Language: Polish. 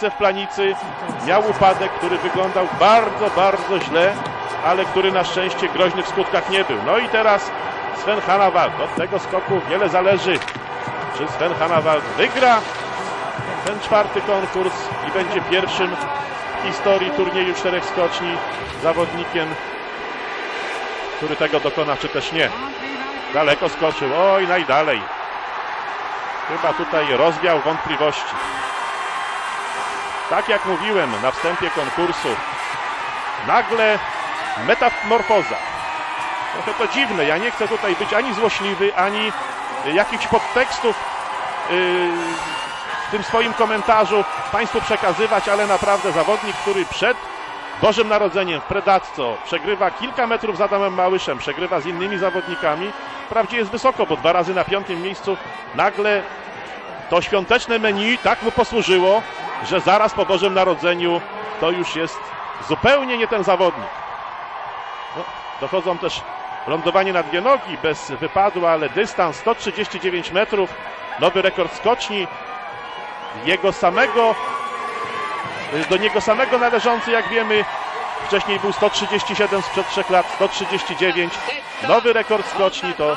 w Planicy miał upadek, który wyglądał bardzo, bardzo źle, ale który na szczęście groźny w skutkach nie był. No i teraz Sven Hanawald. Od tego skoku wiele zależy. Czy Sven Hanawald wygra ten czwarty konkurs i będzie pierwszym w historii turnieju czterech skoczni zawodnikiem, który tego dokona, czy też nie. Daleko skoczył. Oj, najdalej. Chyba tutaj rozwiał wątpliwości. Tak jak mówiłem na wstępie konkursu, nagle metamorfoza. Trochę to dziwne, ja nie chcę tutaj być ani złośliwy, ani jakichś podtekstów yy, w tym swoim komentarzu Państwu przekazywać, ale naprawdę zawodnik, który przed Bożym Narodzeniem w Predacco przegrywa kilka metrów z Adamem Małyszem, przegrywa z innymi zawodnikami, wprawdzie jest wysoko, bo dwa razy na piątym miejscu, nagle to świąteczne menu tak mu posłużyło, że zaraz po Bożym Narodzeniu to już jest zupełnie nie ten zawodnik. No, dochodzą też lądowanie na dwie nogi bez wypadu, ale dystans 139 metrów, nowy rekord skoczni, jego samego, do niego samego należący, jak wiemy, wcześniej był 137 sprzed 3 lat, 139, nowy rekord skoczni to